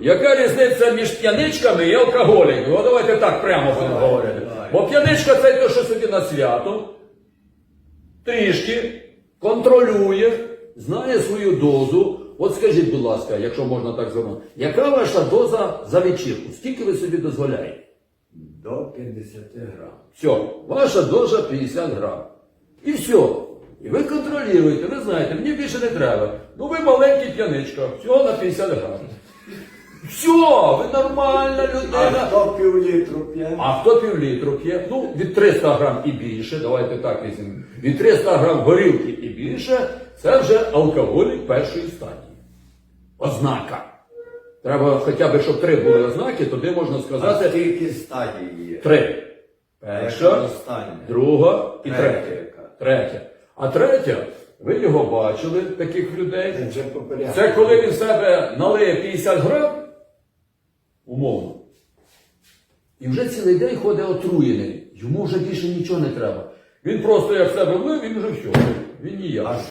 яка різниця між п'яничками і алкоголіками? О, давайте так прямо будемо говорити. Бо п'яничка це те, що собі на свято, трішки контролює, знає свою дозу. От скажіть, будь ласка, якщо можна так звернути, яка ваша доза за вечірку? Скільки ви собі дозволяєте? До 50 грам. Все, ваша доза 50 грам. І все. І ви контролюєте, ви знаєте, мені більше не треба. Ну ви маленький п'яничка, всього на 50 грам. Все, ви нормальна А людина. хто пів літру п'є? А хто півлітру п'є? Ну, від 300 грам і більше, давайте так візьмемо. Від 300 грам горілки і більше, це вже алкоголік першої стадії. Ознака. Треба хоча б, щоб три були ознаки, тоді можна сказати. А скільки стадій є? три. Перша, друга і Третя третя. А третя, ви його бачили, таких людей. Це коли він в себе налиє 50 грам, умовно. І вже цілий день ходить отруєний. Йому вже більше нічого не треба. Він просто як себе влив, він вже все. Він ніяк.